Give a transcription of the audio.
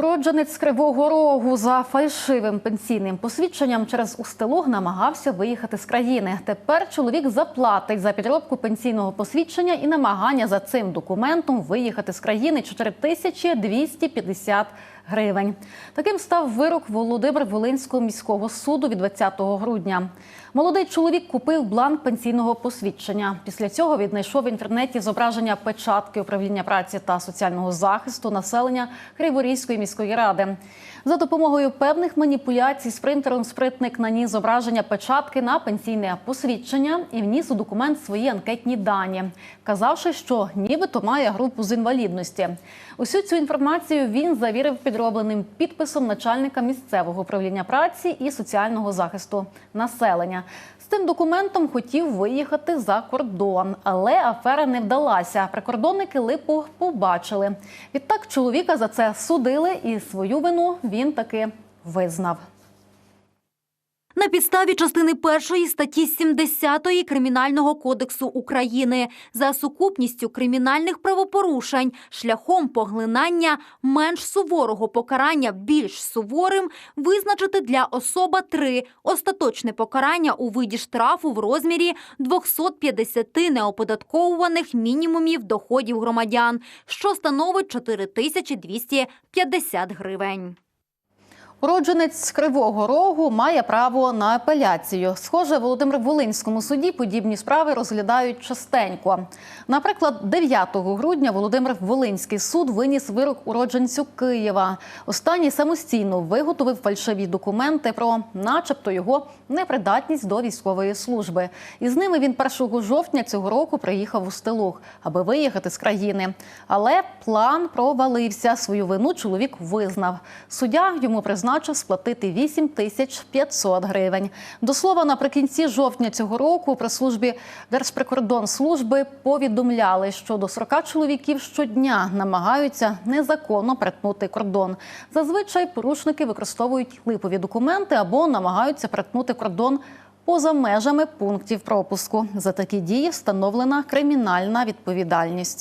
Уродженець Кривого Рогу за фальшивим пенсійним посвідченням через устилог намагався виїхати з країни. Тепер чоловік заплатить за підробку пенсійного посвідчення і намагання за цим документом виїхати з країни 4250 гривень. Таким став вирок Володимир Волинського міського суду від 20 грудня. Молодий чоловік купив бланк пенсійного посвідчення. Після цього віднайшов в інтернеті зображення печатки управління праці та соціального захисту населення Криворізької міської ради. За допомогою певних маніпуляцій з принтером спритник наніс зображення печатки на пенсійне посвідчення і вніс у документ свої анкетні дані, казавши, що нібито має групу з інвалідності. Усю цю інформацію він завірив підробленим підписом начальника місцевого управління праці і соціального захисту населення. З цим документом хотів виїхати за кордон, але афера не вдалася. Прикордонники липу побачили. Відтак чоловіка за це судили, і свою вину він таки визнав. Підставі частини першої статті 70 Кримінального кодексу України за сукупністю кримінальних правопорушень шляхом поглинання менш суворого покарання більш суворим визначити для особа 3 остаточне покарання у виді штрафу в розмірі 250 неоподатковуваних мінімумів доходів громадян, що становить 4250 гривень. Уродженець Кривого Рогу має право на апеляцію. Схоже, в Володимир Волинському суді подібні справи розглядають частенько. Наприклад, 9 грудня Володимир Волинський суд виніс вирок уродженцю Києва. Останній самостійно виготовив фальшиві документи про, начебто, його непридатність до військової служби. І з ними він 1 жовтня цього року приїхав у Стилуг, аби виїхати з країни. Але план провалився. Свою вину чоловік визнав. Суддя йому призначив сплатити 8 тисяч 500 гривень. До слова, наприкінці жовтня цього року при службі Держприкордонслужби повідомляли, що до 40 чоловіків щодня намагаються незаконно перетнути кордон. Зазвичай порушники використовують липові документи або намагаються перетнути кордон поза межами пунктів пропуску. За такі дії встановлена кримінальна відповідальність.